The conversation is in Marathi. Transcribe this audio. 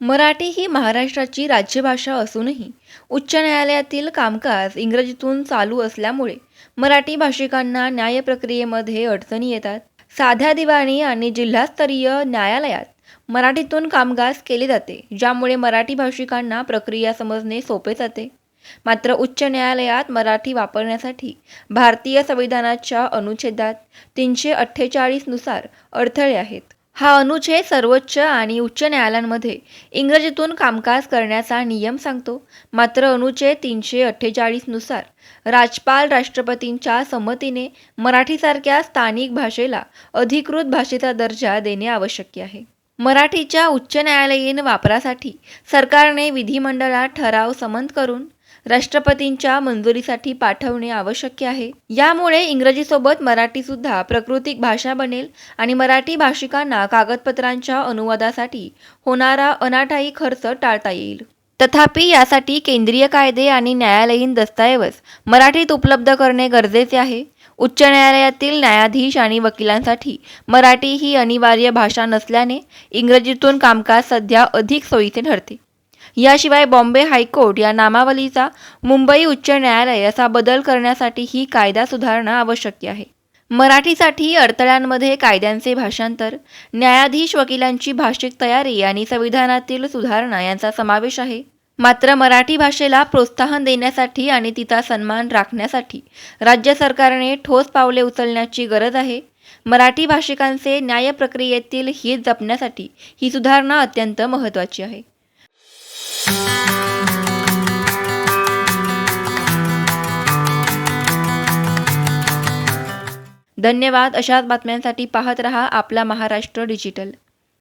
मराठी ही महाराष्ट्राची राज्यभाषा असूनही उच्च न्यायालयातील कामकाज इंग्रजीतून चालू असल्यामुळे मराठी भाषिकांना न्याय प्रक्रियेमध्ये अडचणी येतात. साध्या दिवाणी आणि जिल्हास्तरीय न्यायालयात मराठीतून कामकाज केले जाते ज्यामुळे मराठी भाषिकांना प्रक्रिया समजणे सोपे जाते. मात्र उच्च न्यायालयात मराठी वापरण्यासाठी भारतीय संविधानाच्या अनुच्छेदात तीनशे अठ्ठेचाळीसनुसार अडथळे आहेत. हा अनुच्छेद सर्वोच्च आणि उच्च न्यायालयांमध्ये इंग्रजीतून कामकाज करण्याचा नियम सांगतो. मात्र अनुच्छेद तीनशे अठ्ठेचाळीसनुसार राजपाल राष्ट्रपतींच्या संमतीने मराठीसारख्या स्थानिक भाषेला अधिकृत भाषेचा दर्जा देणे आवश्यक आहे. मराठीच्या उच्च न्यायालयीन वापरासाठी सरकारने विधिमंडळात ठराव संमत करून राष्ट्रपतींच्या मंजुरीसाठी पाठवणे आवश्यक आहे. यामुळे इंग्रजीसोबत मराठीसुद्धा प्राकृतिक भाषा बनेल आणि मराठी भाषिकांना कागदपत्रांच्या अनुवादासाठी होणारा अनाठायी खर्च टाळता येईल. तथापि यासाठी केंद्रीय कायदे आणि न्यायालयीन दस्तऐवज मराठीत उपलब्ध करणे गरजेचे आहे. उच्च न्यायालयातील न्यायाधीश आणि वकिलांसाठी मराठी ही अनिवार्य भाषा नसल्याने इंग्रजीतून कामकाज सध्या अधिक सोयीचे ठरते. याशिवाय बॉम्बे हायकोर्ट या नामावलीचा मुंबई उच्च न्यायालय असा बदल करण्यासाठी ही कायदा सुधारणा आवश्यक आहे. मराठीसाठी अडथळ्यांमध्ये कायद्यांचे भाषांतर न्यायाधीश वकिलांची भाषिक तयारी आणि संविधानातील सुधारणा यांचा समावेश आहे. मात्र मराठी भाषेला प्रोत्साहन देण्यासाठी आणि तिचा सन्मान राखण्यासाठी राज्य सरकारने ठोस पावले उचलण्याची गरज आहे. मराठी भाषिकांचे न्याय प्रक्रियेतील हित जपण्यासाठी ही सुधारणा अत्यंत महत्त्वाची आहे. धन्यवाद. अशाच बातम्यांसाठी पाहत रहा आपला महाराष्ट्र डिजिटल.